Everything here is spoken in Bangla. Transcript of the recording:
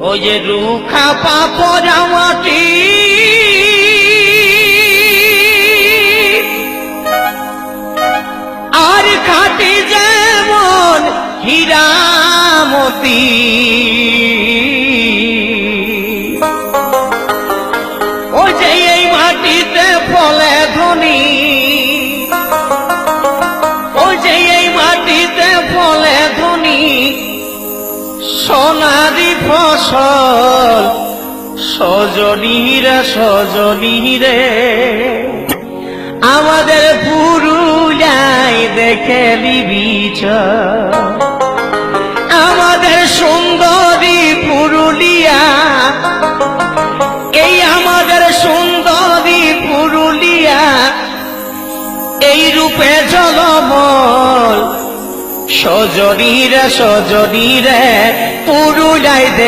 ওই যে রুখা পাপরা সোনারি ফসল সজনীরে সজনীরে আমাদের পুরুলিয়ায় দেখে লিবিছ আমাদের সুন্দরী পুরুলিয়া, এই আমাদের সুন্দরী পুরুলিয়া, এই রূপে জলমল সজনীরে সজনীরে পুরুলাই দেখ